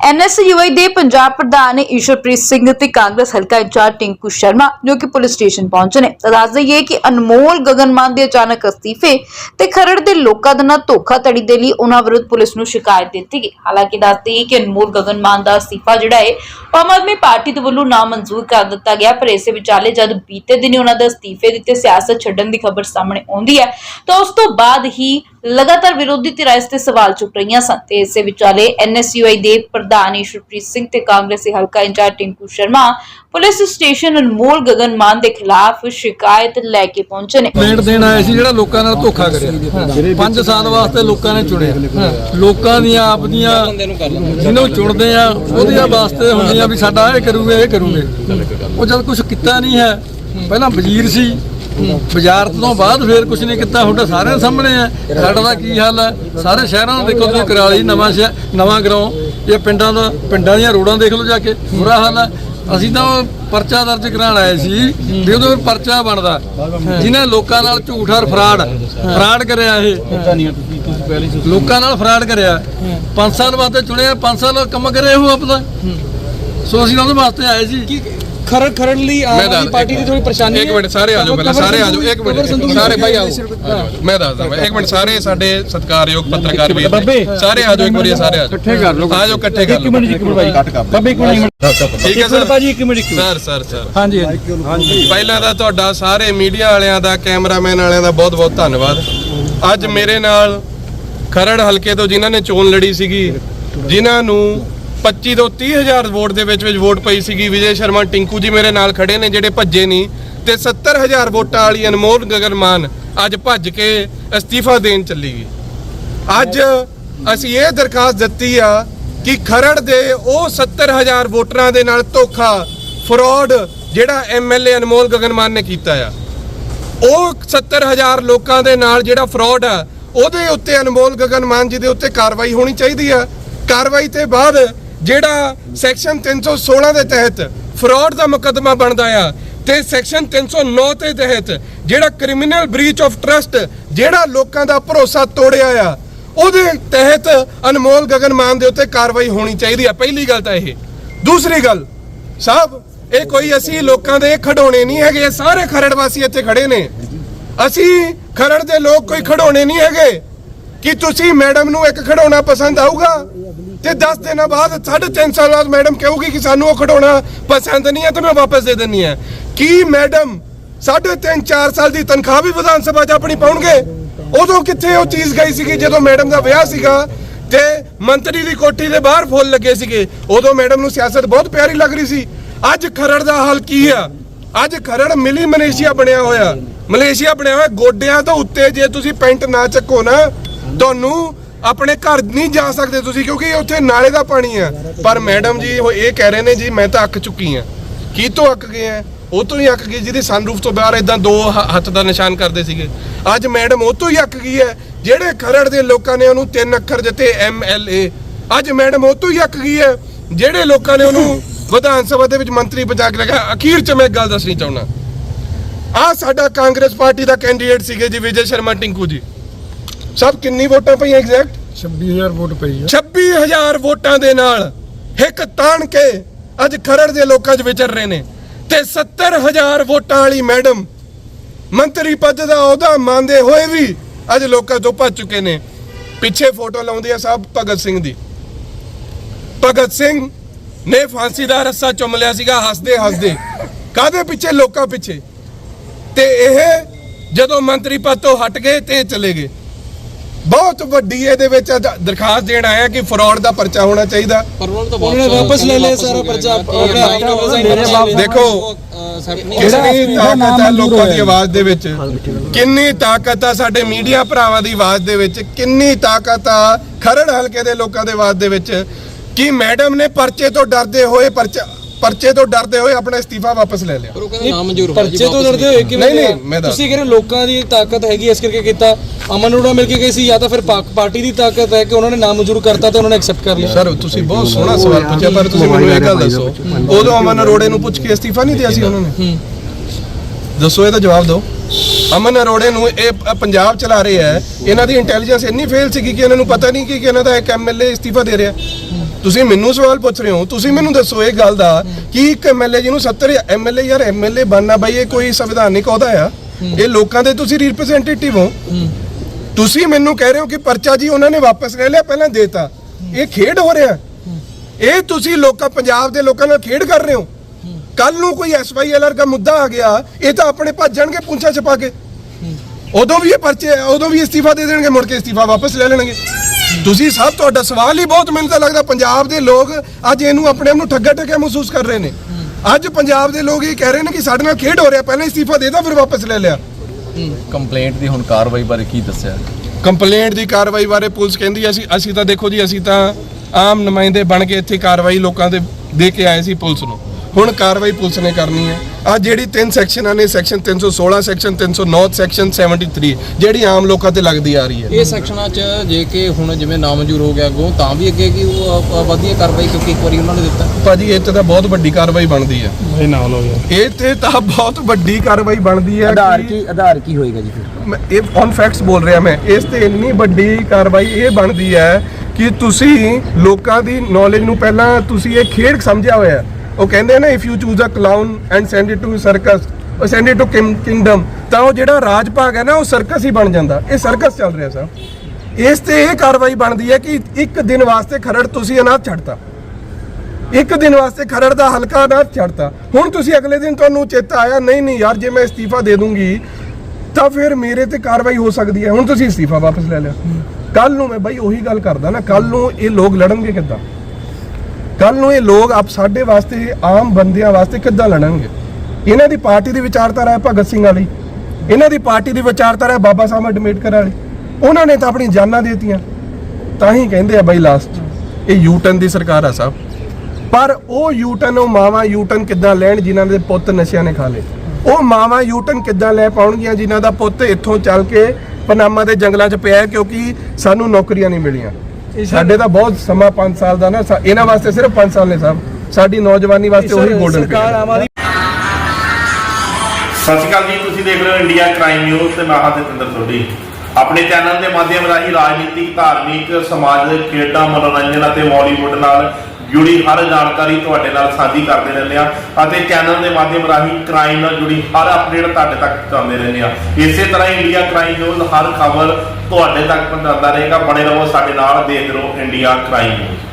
NSUI ਦੇ ਪੰਜਾਬ ਪ੍ਰਧਾਨ ਈਸ਼ਵਰਪ੍ਰੀਤ ਸਿੰਘ ਤੇ ਕਾਂਗਰਸ ਹਲਕਾ ਇੰਚਾਰਜ ਟਿੰਕੂ ਸ਼ਰਮਾ ਜੋ ਕਿ ਪੁਲਿਸ ਸਟੇਸ਼ਨ ਪਹੁੰਚੇ ਨੇ। ਤਾਂ ਦੱਸ ਦਈਏ ਕਿ ਅਨਮੋਲ ਗਗਨਮਾਨ ਦੇ ਅਚਾਨਕ ਅਸਤੀਫੇ ਤੇ ਖਰੜ ਦੇ ਲੋਕਾਂ ਦੇ ਨਾਲ ਧੋਖਾਧੜੀ ਦੇ ਲਈ ਉਹਨਾਂ ਵਿਰੁੱਧ ਪੁਲਿਸ ਨੂੰ ਸ਼ਿਕਾਇਤ ਦਿੱਤੀ ਗਈ। ਹਾਲਾਂਕਿ ਦੱਸ ਦਈਏ ਕਿ ਅਨਮੋਲ ਗਗਨਮਾਨ ਦਾ ਅਸਤੀਫਾ ਜਿਹੜਾ ਹੈ ਉਹ ਆਮ ਆਦਮੀ ਪਾਰਟੀ ਦੇ ਵੱਲੋਂ ਨਾਮਨਜ਼ੂਰ ਕਰ ਦਿੱਤਾ ਗਿਆ, ਪਰ ਇਸੇ ਵਿਚਾਲੇ ਜਦ ਬੀਤੇ ਦਿਨੀ ਉਹਨਾਂ ਦੇ ਅਸਤੀਫੇ ਦਿੱਤੇ, ਸਿਆਸਤ ਛੱਡਣ ਦੀ ਖਬਰ ਸਾਹਮਣੇ ਆਉਂਦੀ ਹੈ, ਤਾਂ ਉਸ ਤੋਂ ਬਾਅਦ ਹੀ ਲਗਾਤਾਰ ਵਿਰੋਧੀ ਧਿਰਾਂ ਇਸ ਤੇ ਸਵਾਲ ਚੁੱਕ ਰਹੀਆਂ ਸਨ ਤੇ ਇਸੇ ਵਿਚਾਲੇ ਐਨਐਸਯੂਆਈ ਦੇ ਪ੍ਰਧਾਨ ਈਸ਼ਵਰਪ੍ਰੀਤ ਸਿੰਘ ਤੇ ਕਾਂਗਰਸੀ ਹਲਕਾ incharge Tinku Sharma police station Anmol Gaganmaan ਦੇ ਖਿਲਾਫ ਸ਼ਿਕਾਇਤ ਲੈ ਕੇ ਪਹੁੰਚੇ ਨੇ। ਕੰਪਲੇਂਟ ਦੇਣ ਆਏ ਸੀ ਜਿਹੜਾ ਲੋਕਾਂ ਨਾਲ ਧੋਖਾ ਕਰਿਆ। ਪੰਜ ਸਾਲ ਵਾਸਤੇ ਲੋਕਾਂ ਨੇ ਚੁਣਿਆ। ਲੋਕਾਂ ਦੀਆਂ, ਆਪ ਦੀਆਂ ਜਿਹਨੂੰ ਚੁਣਦੇ ਆ, ਉਹਦੀਆਂ ਵਾਸਤੇ ਹੁੰਦੀਆਂ ਵੀ ਸਾਡਾ ਇਹ ਕਰੂਗੇ ਇਹ ਕਰੂਗੇ। ਉਹ ਜਦ ਕੁਝ ਕੀਤਾ ਨਹੀਂ ਹੈ, ਪਹਿਲਾਂ ਵਜ਼ੀਰ ਸੀ ਵਜ਼ਾਰਤ ਤੋਂ ਬਾਅਦ ਫੇਰ ਕੁਝ ਨਹੀਂ ਕੀਤਾ ਤੁਹਾਡੇ ਸਾਰਿਆਂ ਸਾਹਮਣੇ ਹੈ ਸਾਡਾ ਦਾ ਕੀ ਹਾਲ ਹੈ ਸਾਰੇ ਸ਼ਹਿਰਾਂ ਨੂੰ ਦੇਖੋ ਤੁਸੀਂ, ਕਰਾਲੀ, ਨਵਾਂ ਸ਼ਹਿਰ ਨਵਾਂ ਗਰਾਉਂ, ਇਹ ਪਿੰਡਾਂ ਦਾ ਪਿੰਡਾਂ ਦੀਆਂ ਰੋਡਾਂ ਦੇਖ ਲਓ ਜਾ ਕੇ, ਬੁਰਾ ਹਾਲ ਹੈ ਅਸੀਂ ਤਾਂ ਪਰਚਾ ਦਰਜ ਕਰਾਉਣ ਆਏ ਸੀ ਵੀ ਉਹਦੇ ਪਰਚਾ ਬਣਦਾ। ਜਿਹਨੇ ਲੋਕਾਂ ਨਾਲ ਝੂਠ ਔਰ ਫਰਾਡ ਫਰਾਡ ਕਰਿਆ ਇਹ। ਲੋਕਾਂ ਨਾਲ ਫਰਾਡ ਕਰਿਆ। 5 ਸਾਲ ਵਾਸਤੇ ਚੁਣਿਆ 5 ਸਾਲ ਕੰਮ ਕਰੇ ਉਹ ਆਪਦਾ। ਸੋ ਅਸੀਂ ਉਹਦੇ ਵਾਸਤੇ ਆਏ ਸੀ। ਖਰੜ ਖਰੜ ਲਈ ਆਮ ਆਦਮੀ ਪਾਰਟੀ ਦੀ ਥੋੜੀ ਪਰੇਸ਼ਾਨੀ ਇੱਕ ਮਿੰਟ ਸਾਰੇ ਆ ਜਾਓ ਪਹਿਲਾਂ ਸਾਰੇ ਆ ਜਾਓ ਇੱਕ ਮਿੰਟ ਸਾਰੇ ਭਾਈ ਆਓ। ਮੈਂ ਦੱਸਦਾ ਮੈਂ ਇੱਕ ਮਿੰਟ ਸਾਰੇ ਸਾਡੇ ਸਤਿਕਾਰਯੋਗ ਪੱਤਰਕਾਰ ਨੇ। ਸਾਰੇ ਆ ਜਾਓ ਇੱਕ ਵਾਰੀ ਸਾਰੇ ਆ ਜਾਓ। ਇਕੱਠੇ ਕਰ ਲਓ ਆ ਜਾਓ ਇਕੱਠੇ ਕਰ ਲਓ। ਇੱਕ ਮਿੰਟ ਭਾਈ ਬੱਬੇ ਇੱਕ ਮਿੰਟ ਠੀਕ ਹੈ ਸਰ। ਭਾਜੀ ਇੱਕ ਮਿੰਟ ਇੱਕ ਸਰ ਸਰ ਸਰ। ਹਾਂਜੀ ਪਹਿਲਾਂ ਤਾਂ ਤੁਹਾਡਾ ਸਾਰੇ ਮੀਡੀਆ ਵਾਲਿਆਂ ਦਾ ਕੈਮਰਾਮੈਨ ਵਾਲਿਆਂ ਦਾ ਬਹੁਤ ਬਹੁਤ ਧੰਨਵਾਦ। ਅੱਜ ਮੇਰੇ ਨਾਲ ਖਰੜ ਹਲਕੇ ਤੋਂ ਜਿਨ੍ਹਾਂ ਨੇ ਚੋਣ ਲੜੀ ਸੀਗੀ ਜਿਨ੍ਹਾਂ ਨੂੰ 25 ਤੋਂ 30 ਹਜ਼ਾਰ ਵੋਟ ਦੇ ਵਿੱਚ ਵਿੱਚ ਵੋਟ ਪਈ ਸੀਗੀ। ਵਿਜੇ ਸ਼ਰਮਾ, ਟਿੰਕੂ ਜੀ ਮੇਰੇ ਨਾਲ ਖੜੇ ਨੇ, ਜਿਹੜੇ ਭੱਜੇ ਨਹੀਂ। ਤੇ 70 ਹਜ਼ਾਰ ਵੋਟਾਂ ਵਾਲੀ ਅਨਮੋਲ ਗਗਨਮਾਨ ਅੱਜ ਭੱਜ ਕੇ ਅਸਤੀਫਾ ਦੇਣ ਚੱਲੀ ਗਈ। ਅੱਜ ਅਸੀਂ ਇਹ ਦਰਖਾਸਤ ਦਿੱਤੀ ਆ ਕਿ ਖਰੜ ਦੇ ਉਹ 70000 ਵੋਟਰਾਂ ਦੇ ਨਾਲ ਧੋਖਾ, ਫਰਾਡ ਜਿਹੜਾ ਐਮਐਲਏ ਅਨਮੋਲ ਗਗਨਮਾਨ ਨੇ ਕੀਤਾ ਆ। ਉਹ 70000 ਲੋਕਾਂ ਦੇ ਨਾਲ ਜਿਹੜਾ ਫਰਾਡ ਆ, ਉਹਦੇ ਉੱਤੇ ਅਨਮੋਲ ਗਗਨਮਾਨ ਜੀ ਦੇ ਉੱਤੇ ਕਾਰਵਾਈ ਹੋਣੀ ਚਾਹੀਦੀ ਆ। ਕਾਰਵਾਈ ਤੇ ਬਾਅਦ ਜਿਹੜਾ ਸੈਕਸ਼ਨ 316 ਦੇ ਤਹਿਤ ਫਰਾਡ ਦਾ ਮੁਕੱਦਮਾ ਬਣਦਾ ਆ ਤੇ ਸੈਕਸ਼ਨ 309 ਦੇ ਤਹਿਤ ਜਿਹੜਾ ਕ੍ਰਿਮੀਨਲ ਬ੍ਰੀਚ ਆਫ ਟਰਸਟ ਜਿਹੜਾ ਲੋਕਾਂ ਦਾ ਭਰੋਸਾ ਤੋੜਿਆ ਆ, ਉਹਦੇ ਤਹਿਤ ਅਨਮੋਲ ਗਗਨ ਮਾਨ ਦੇ ਉੱਤੇ ਕਾਰਵਾਈ ਹੋਣੀ ਚਾਹੀਦੀ ਆ। ਪਹਿਲੀ ਗੱਲ ਤਾਂ ਇਹ। ਦੂਸਰੀ ਗੱਲ, ਸਾਹਿਬ, ਇਹ ਕੋਈ ਅਸੀਂ ਲੋਕਾਂ ਦੇ ਖਡੋਣੇ ਨਹੀਂ ਹੈਗੇ, ਇਹ ਸਾਰੇ ਖਰੜ ਵਾਸੀ ਇੱਥੇ ਖੜੇ ਨੇ। ਅਸੀਂ ਖਰੜ ਦੇ ਲੋਕ ਕੋਈ ਖਡੋਣੇ ਨਹੀਂ ਹੈਗੇ। ਕਿ ਤੁਸੀਂ ਮੈਡਮ ਨੂੰ ਇੱਕ ਖਡੋਣਾ ਪਸੰਦ ਆਊਗਾ? ਤੇ 10 ਦਿਨਾਂ ਬਾਅਦ 3.5 ਸਾਲ ਬਾਅਦ ਮੈਡਮ ਕਹੂਗੀ ਕਿ ਸਾਨੂੰ ਉਹ ਖਡੋਣਾ ਪਸੰਦ ਨਹੀਂ ਹੈ ਤੇ ਮੈਂ ਵਾਪਸ ਦੇ ਦਿੰਨੀ ਹੈ। ਕੀ ਮੈਡਮ ਸਾਢੇ ਤਿੰਨ 4 ਸਾਲ ਦੀ ਤਨਖਾਹ ਵੀ ਵਿਧਾਨ ਸਭਾ 'ਚ ਆਪਣੀ ਪਾਉਣਗੇ? ਉਦੋਂ ਕਿੱਥੇ ਉਹ ਚੀਜ਼ ਗਈ ਸੀਗੀ ਜਦੋਂ ਮੈਡਮ ਦਾ ਵਿਆਹ ਸੀਗਾ ਤੇ ਮੰਤਰੀ ਦੀ ਕੋਠੀ ਦੇ ਬਾਹਰ ਫੁੱਲ ਲੱਗੇ ਸੀਗੇ। ਉਦੋਂ ਮੈਡਮ ਨੂੰ ਸਿਆਸਤ ਬਹੁਤ ਪਿਆਰੀ ਲੱਗ ਰਹੀ ਸੀ। ਅੱਜ ਖਰੜ ਦਾ ਹਾਲ ਕੀ ਆ? ਅੱਜ ਖਰੜ ਮਿਲੀ ਮਲੇਸ਼ੀਆ ਬਣਿਆ ਹੋਇਆ। ਮਲੇਸ਼ੀਆ ਬਣਿਆ ਹੋਇਆ ਗੋਡਿਆਂ ਤੋਂ ਉੱਤੇ ਜੇ ਤੁਸੀਂ ਪੈਂਟ ਨਾ ਚੱਕੋ ਨਾ, ਤੁਹਾਨੂੰ ਆਪਣੇ ਘਰ ਨਹੀਂ ਜਾ ਸਕਦੇ ਤੁਸੀਂ, ਕਿਉਂਕਿ ਉੱਥੇ ਨਾਲੇ ਦਾ ਪਾਣੀ ਆ। ਪਰ ਮੈਡਮ ਜੀ, ਉਹ ਇਹ ਕਹਿ ਰਹੇ ਨੇ ਜੀ, ਮੈਂ ਤਾਂ ਅੱਕ ਚੁੱਕੀ ਆ ਕੀ ਤੋਂ ਅੱਕ ਗਏ ਆ? ਉਹ ਤੋਂ ਹੀ ਅੱਕ ਗਈ ਜਿਹਦੀ ਸਨਰੂਫ ਤੋਂ ਬਾਹਰ ਇਦਾਂ ਦੋ ਹੱਥ ਦਾ ਨਿਸ਼ਾਨ ਕਰਦੇ ਸੀਗੇ। ਅੱਜ ਮੈਡਮ ਉਹ ਤੋਂ ਹੀ ਅੱਕ ਗਈ ਹੈ। ਜਿਹੜੇ ਖਰੜ ਦੇ ਲੋਕਾਂ ਨੇ ਉਹਨੂੰ ਤਿੰਨ ਅੱਖਰ ਦਿੱਤੇ ਐਮ ਐਲ ਏ ਅੱਜ ਮੈਡਮ ਉਹ ਤੋਂ ਹੀ ਅੱਕ ਗਈ ਹੈ। ਜਿਹੜੇ ਲੋਕਾਂ ਨੇ ਉਹਨੂੰ ਵਿਧਾਨ ਸਭਾ ਦੇ ਵਿੱਚ ਮੰਤਰੀ ਬਣਾ ਕੇ ਲਗਾ ਅਖੀਰ ਚ ਮੈਂ ਇੱਕ ਗੱਲ ਦੱਸਣੀ ਚਾਹੁੰਦਾ। ਆ ਸਾਡਾ ਕਾਂਗਰਸ ਪਾਰਟੀ ਦਾ ਕੈਂਡੀਡੇਟ ਸੀਗੇ ਜੀ, ਵਿਜੇ ਸ਼ਰਮਾ, ਟਿੰਕੂ ਜੀ। ਸਭ ਕਿੰਨੀ ਵੋਟਾਂ ਪਈਆਂ ਐਗਜ਼ੈਕਟ 26000 ਵੋਟ ਪਈ ਆ। 26000 ਵੋਟਾਂ ਦੇ ਨਾਲ ਹਿੱਕ ਤਾਣ ਕੇ ਅੱਜ ਖਰੜ ਦੇ ਲੋਕਾਂ 'ਚ ਵਿਚਰ ਰਹੇ ਨੇ ਤੇ 70000 ਵੋਟਾਂ ਵਾਲੀ ਮੈਡਮ ਮੰਤਰੀ ਪਦ ਦਾ ਅਹੁਦਾ ਮੰਨਦੇ ਹੋਏ ਵੀ ਅੱਜ ਲੋਕਾਂ ਤੋਂ ਭੱਜ ਚੁੱਕੇ ਨੇ। ਪਿੱਛੇ ਫੋਟੋ ਲਾਉਂਦੇ ਆ ਸਾਹਿਬ ਭਗਤ ਸਿੰਘ ਦੀ। ਭਗਤ ਸਿੰਘ ਨੇ ਫਾਂਸੀ ਦਾ ਰੱਸਾ ਚੁੰਮ ਲਿਆ ਸੀਗਾ ਹੱਸਦੇ ਹੱਸਦੇ। ਕਾਦੇ ਪਿੱਛੇ? ਲੋਕਾਂ ਪਿੱਛੇ। ਤੇ ਇਹ ਜਦੋਂ ਮੰਤਰੀ ਪਦ ਤੋਂ ਹਟ ਗਏ ਤੇ ਚਲੇ ਗਏ। ਬਹੁਤ ਵੱਡੀ ਇਹਦੇ ਵਿੱਚ ਅੱਜ ਦਰਖਾਸਤ ਦੇਣ ਆਇਆ ਕਿ ਫਰਾਡ ਦਾ ਪਰਚਾ ਹੋਣਾ ਚਾਹੀਦਾ। ਉਹਨੇ ਵਾਪਸ ਲੈ ਲਿਆ ਸਾਰਾ ਪਰਚਾ ਦੇਖੋ ਕਿੰਨੀ ਤਾਕਤ ਹੈ ਲੋਕਾਂ ਦੀ ਆਵਾਜ਼ ਦੇ ਵਿੱਚ। ਕਿੰਨੀ ਤਾਕਤ ਆ ਸਾਡੇ ਮੀਡੀਆ ਭਰਾਵਾਂ ਦੀ ਆਵਾਜ਼ ਦੇ ਵਿੱਚ। ਕਿੰਨੀ ਤਾਕਤ ਆ ਖਰੜ ਹਲਕੇ ਦੇ ਲੋਕਾਂ ਦੇ ਆਵਾਜ਼ ਦੇ ਵਿੱਚ ਕਿ ਮੈਡਮ ਨੇ ਪਰਚੇ ਤੋਂ ਡਰਦੇ ਹੋਏ ਪਰਚਾ ਪਰਚੇ ਤੋਂ ਡਰਦੇ ਹੋਏ ਆਪਣਾ ਅਸਤੀਫਾ ਵਾਪਸ ਲੈ ਲਿਆ। ਪਰਚੇ ਤੋਂ ਡਰਦੇ ਹੋਏ ਕਿਵੇਂ ਨਹੀਂ, ਨਹੀਂ, ਲਿਆ? ਮੈਂ ਦੱਸ- ਤੁਸੀਂ ਕਹਿੰਦੇ ਲੋਕਾਂ ਦੀ ਤਾਕਤ ਹੈਗੀ ਇਸ ਕਰਕੇ ਕੀਤਾ। ਅਮਨ ਅਰੋੜਾ ਮਿਲ ਕੇ ਗਏ ਸੀ ਜਾਂ ਤਾਂ ਫਿਰ ਪਾ- ਪਾਰਟੀ ਦੀ ਤਾਕਤ ਹੈ ਕਿ ਉਹਨਾਂ ਨੇ ਨਾਮਨਜ਼ੂਰ ਕਰਤਾ ਤੇ ਉਹਨਾਂ ਨੇ ਐਕਸੈਪਟ ਕਰ ਲਿਆ। ਸਰ ਤੁਸੀਂ ਬਹੁਤ ਸੋਹਣਾ ਸਵਾਲ ਪੁੱਛਿਆ ਪਰ ਤੁਸੀਂ ਮੈਨੂੰ ਇਹ ਗੱਲ ਦੱਸੋ ਉਦੋਂ ਅਮਨ ਅਰੋੜੇ ਨੂੰ ਪੁੱਛ ਕੇ ਅਸਤੀਫਾ ਨਹੀਂ ਦਿਆ ਸੀ ਉਹਨਾਂ ਨੇ? ਦੱਸੋ ਇਹਦਾ ਜਵਾਬ ਦਿਓ। ਅਮਨ ਅਰੋੜੇ ਨੂੰ ਇਹ ਪ- ਪੰਜਾਬ ਚਲਾ ਰਹੇ ਹੈ ਇਹਨਾਂ ਦੀ ਇੰਟੈਲੀਜੈਂਸ ਇੰਨੀ ਫੇਲ ਸੀਗੀ ਕਿ ਇਹਨਾਂ ਨੂੰ ਪਤਾ ਨਹੀਂ ਕਿ ਕਿ ਇਹਨਾਂ ਦਾ ਇੱਕ ਐਮਐਲਏ ਅਸਤੀਫਾ ਦੇ ਰਿਹਾ। ਤੁਸੀਂ ਮੈਨੂੰ ਸਵਾਲ ਪੁੱਛ ਰਹੇ ਹੋ, ਤੁਸੀਂ ਮੈਨੂੰ ਦੱਸੋ ਇਹ ਗੱਲ ਦਾ ਕਿ ਇੱਕ ਐਮਐਲਏ ਜਿਹਨੂੰ 70 ਐਮਐਲਏ ਯਾਰ ਐਮਐਲਏ ਬਣਨਾ ਬਾਈ, ਇਹ ਕੋਈ ਸੰਵਿਧਾਨਿਕ ਅਹੁਦਾ ਆ। ਇਹ ਲੋਕਾਂ ਦੇ ਤੁਸੀਂ ਰਿਪਰੈਜ਼ੈਂਟੇਟਿਵ ਹੋ। ਤੁਸੀਂ ਮੈਨੂੰ ਕਹਿ ਰਹੇ ਹੋ ਕਿ ਪਰਚਾ ਜੀ ਉਹਨਾਂ ਨੇ ਵਾਪਸ ਲੈ ਲਿਆ, ਪਹਿਲਾਂ ਦੇਤਾ। ਇਹ ਖੇਡ ਹੋ ਰਿਹਾ। ਇਹ ਤੁਸੀਂ ਲੋਕਾਂ, ਪੰਜਾਬ ਦੇ ਲੋਕਾਂ ਨਾਲ ਖੇਡ ਕਰ ਰਹੇ ਹੋ। ਕੱਲ ਨੂੰ ਕੋਈ ਐਸਵਾਈਐਲਆਰ ਦਾ ਮੁੱਦਾ ਆ ਗਿਆ, ਇਹ ਤਾਂ ਆਪਣੇ ਭੱਜ ਜਾਣਗੇ ਪੁੰਛਾਂ ਛਪਾ ਕੇ। ਉਦੋਂ ਵੀ ਇਹ ਪਰਚੇ ਆ ਉਦੋਂ ਵੀ ਅਸਤੀਫਾ ਦੇ ਦੇਣਗੇ, ਮੁੜ ਕੇ ਅਸਤੀਫਾ ਵਾਪਸ ਲੈ ਲੈਣਗੇ। ਤੁਸੀਂ ਸਭ ਤੁਹਾਡਾ ਸਵਾਲ ਹੀ ਬਹੁਤ ਮੈਨੂੰ ਤਾਂ ਲੱਗਦਾ ਪੰਜਾਬ ਦੇ ਲੋਕ ਅੱਜ ਇਹਨੂੰ ਆਪਣੇ ਆਪ ਨੂੰ ਠੱਗਾ ਠੱਗਿਆ ਮਹਿਸੂਸ ਕਰ ਰਹੇ ਨੇ। ਅੱਜ ਪੰਜਾਬ ਦੇ ਲੋਕ ਇਹ ਕਹਿ ਰਹੇ ਨੇ ਕਿ ਸਾਡੇ ਨਾਲ ਖੇਡ ਹੋ ਰਿਹਾ ਪਹਿਲਾਂ ਅਸਤੀਫਾ ਦੇਤਾ ਫਿਰ ਵਾਪਸ ਲੈ ਲਿਆ। ਕੰਪਲੇਂਟ ਦੀ ਹੁਣ ਕਾਰਵਾਈ ਬਾਰੇ ਕੀ ਦੱਸਿਆ? ਕੰਪਲੇਂਟ ਦੀ ਕਾਰਵਾਈ ਬਾਰੇ ਪੁਲਿਸ ਕਹਿੰਦੀ ਅਸੀਂ ਅਸੀਂ ਤਾਂ ਦੇਖੋ ਜੀ ਅਸੀਂ ਤਾਂ ਆਮ ਨੁਮਾਇੰਦੇ ਬਣ ਕੇ ਇੱਥੇ ਕਾਰਵਾਈ ਲੋਕਾਂ ਦੇ ਦੇ ਕੇ ਆਏ ਸੀ ਪੁਲਿਸ ਨੂੰ। ਹੁਣ ਕਾਰਵਾਈ ਪੁਲਿਸ ਨੇ ਕਰਨੀ ਹੈ। ਆ ਜਿਹੜੀ ਤਿੰਨ ਸੈਕਸ਼ਨਾਂ ਨੇ ਸੈਕਸ਼ਨ 316 ਸੈਕਸ਼ਨ 309 ਸੈਕਸ਼ਨ 73 ਜਿਹੜੀ ਆਮ ਲੋਕਾਂ ਤੇ ਲੱਗਦੀ ਆ ਰਹੀ ਹੈ। ਇਹ ਸੈਕਸ਼ਨਾਂ 'ਚ ਜੇ ਕਿ ਹੁਣ ਜਿਵੇਂ ਨਾਮਨਜ਼ੂਰ ਹੋ ਗਿਆ ਅੱਗੋਂ ਤਾਂ ਵੀ ਅੱਗੇ ਕੀ ਉਹ ਵਧੀਆ ਕਾਰਵਾਈ ਕਿਉਂਕਿ ਇੱਕ ਵਾਰੀ ਉਹਨਾਂ ਨੇ ਦਿੱਤਾ। ਭਾਜੀ ਇਹ ਤੇ ਤਾਂ ਬਹੁਤ ਵੱਡੀ ਕਾਰਵਾਈ ਬਣਦੀ ਹੈ। ਇਹ ਨਾਲ ਹੋ ਗਿਆ। ਇਹ ਤੇ ਤਾਂ ਬਹੁਤ ਵੱਡੀ ਕਾਰਵਾਈ ਬਣਦੀ ਹੈ ਆਧਾਰ ਕਿ- ਆਧਾਰ ਕੀ ਹੋਏਗਾ ਜੀ ਫਿਰ? ਇਹ ਔਨ ਫੈਕਟਸ ਬੋਲ ਰਿਹਾ ਮੈਂ। ਇਸ ਤੇ ਇੰਨੀ ਵੱਡੀ ਕਾਰਵਾਈ ਇਹ ਬਣਦੀ ਹੈ ਕਿ ਤੁਸੀਂ ਲੋਕਾਂ ਦੀ ਨੌਲੇਜ ਨੂੰ ਪਹਿਲਾਂ ਤੁਸੀਂ ਇਹ ਖੇਡ ਸਮਝਿਆ ਹੋਇਆ ਹੈ। ਉਹ ਕਹਿੰਦੇ ਨੇ if you choose a clown and send it to circus ਉਹ ਸੈਂਡ ਇਟ ਟੂ ਕਿੰਗਡਮ ਤਾਂ ਉਹ ਜਿਹੜਾ ਰਾਜ ਭਾਗ ਹੈ ਨਾ, ਉਹ ਸਰਕਸ ਹੀ ਬਣ ਜਾਂਦਾ। ਇਹ ਸਰਕਸ ਚੱਲ ਰਿਹਾ ਸਰ। ਇਸ ਤੇ ਇਹ ਕਾਰਵਾਈ ਬਣਦੀ ਹੈ ਕਿ ਇੱਕ ਦਿਨ ਵਾਸਤੇ ਖਰੜ ਤੁਸੀਂ ਅਨਾਥ ਛੱਡਤਾ। ਇੱਕ ਦਿਨ ਵਾਸਤੇ ਖਰੜ ਦਾ ਹਲਕਾ ਨਾ ਛੱਡਤਾ। ਹੁਣ ਤੁਸੀਂ ਅਗਲੇ ਦਿਨ ਤੁਹਾਨੂੰ ਚੇਤਾ ਆਇਆ, ਨਹੀਂ ਨਹੀਂ ਯਾਰ, ਜੇ ਮੈਂ ਅਸਤੀਫਾ ਦੇ ਦੂੰਗੀ, ਤਾਂ ਫਿਰ ਮੇਰੇ ਤੇ ਕਾਰਵਾਈ ਹੋ ਸਕਦੀ ਹੈ। ਹੁਣ ਤੁਸੀਂ ਅਸਤੀਫਾ ਵਾਪਸ ਲੈ ਲਿਆ। ਕੱਲ ਨੂੰ ਮੈਂ ਬਾਈ ਉਹੀ ਗੱਲ ਕਰਦਾ ਨਾ ਕੱਲ ਨੂੰ ਇਹ ਲੋਕ ਲੜਨਗੇ ਕਿੱਦਾਂ? ਕੱਲ ਨੂੰ ਇਹ ਲੋਕ ਆਪ ਸਾਡੇ ਵਾਸਤੇ, ਆਮ ਬੰਦਿਆਂ ਵਾਸਤੇ ਕਿੱਦਾਂ ਲੜਨਗੇ? ਇਹਨਾਂ ਦੀ ਪਾਰਟੀ ਦੀ ਵਿਚਾਰਧਾਰਾ ਹੈ ਭਗਤ ਸਿੰਘ ਵਾਲੀ। ਇਹਨਾਂ ਦੀ ਪਾਰਟੀ ਦੀ ਵਿਚਾਰਧਾਰਾ ਹੈ ਬਾਬਾ ਸਾਹਿਬ ਅੰਬੇਡਕਰ ਵਾਲੀ। ਉਹਨਾਂ ਨੇ ਤਾਂ ਆਪਣੀ ਜਾਨਾਂ ਦੇਤੀਆਂ। ਤਾਂ ਹੀ ਕਹਿੰਦੇ ਆ ਬਾਈ ਲਾਸਟ ਇਹ ਯੂਟਨ ਦੀ ਸਰਕਾਰ ਆ ਸਾਹਿਬ ਪਰ ਉਹ ਯੂਟਨ ਉਹ ਮਾਵਾ ਯੂਟਨ ਕਿੱਦਾਂ ਲੈਣ ਜਿਨ੍ਹਾਂ ਦੇ ਪੁੱਤ ਨਸ਼ਿਆਂ ਨੇ ਖਾ ਲਏ? ਉਹ ਮਾਵਾ ਯੂਟਨ ਕਿੱਦਾਂ ਲੈ ਪਾਉਣਗੀਆਂ ਜਿਨ੍ਹਾਂ ਦਾ ਪੁੱਤ ਇੱਥੋਂ ਚੱਲ ਕੇ ਪਨਾਮਾ ਦੇ ਜੰਗਲਾਂ 'ਚ ਪਿਆ ਕਿਉਂਕਿ ਸਾਨੂੰ ਨੌਕਰੀਆਂ ਨਹੀਂ ਮਿਲੀਆਂ? ਸਾਡੇ ਤਾਂ ਬਹੁਤ ਸਮਾਂ 5 ਸਾਲ ਦਾ ਨਾ ਇਹਨਾਂ ਵਾਸਤੇ ਸਿਰਫ 5 ਸਾਲ ਨੇ ਸਾਹਿਬ ਸਾਡੀ ਨੌਜਵਾਨੀ ਵਾਸਤੇ ਉਹੀ ਗੋਲਡਨ ਸਰਕਾਰ ਆਮ ਆਦਮੀ ਸਤਿ ਸ਼੍ਰੀ ਅਕਾਲ ਜੀ ਤੁਸੀਂ ਦੇਖ ਰਹੇ ਹੋ ਇੰਡੀਆ ਕ੍ਰਾਈਮ ਨਿਊਜ਼ ਤੇ ਮੈਂ ਹਾਂ ਜਤਿੰਦਰ ਸੋਢੀ। ਆਪਣੇ ਚੈਨਲ ਦੇ ਮਾਧਿਅਮ ਰਾਹੀਂ ਰਾਜਨੀਤਿਕ ਧਾਰਮਿਕ ਸਮਾਜਿਕ ਖੇਡਾਂ ਮਨੋਰੰਜਨ ਅਤੇ ਬਾਲੀਵੁੱਡ ਨਾਲ ਜੁੜੀ ਹਰ ਜਾਣਕਾਰੀ ਤੁਹਾਡੇ ਨਾਲ ਸਾਂਝੀ ਕਰਦੇ ਰਹਿੰਦੇ ਆ ਅਤੇ ਚੈਨਲ ਦੇ ਮਾਧਿਅਮ ਰਾਹੀਂ ਕ੍ਰਾਈਮ ਨਾਲ ਜੁੜੀ ਹਰ ਅਪਡੇਟ ਤੁਹਾਡੇ ਤੱਕ ਪਹੁੰਚਾਉਂਦੇ ਰਹਿੰਦੇ ਆ ਇਸੇ ਤਰ੍ਹਾਂ ਇੰਡੀਆ ਕ੍ਰਾਈਮ ਨਿਊਜ਼ ਹਰ ਖਬਰ ਤੁਹਾਡੇ ਤੱਕ ਪਹੁੰਚਾਉਂਦਾ ਰਹੇਗਾ। ਬਣੇ ਰਹੋ ਸਾਡੇ ਨਾਲ ਦੇਖਦੇ ਰਹੋ ਇੰਡੀਆ ਕ੍ਰਾਈਮ ਨਿਊਜ਼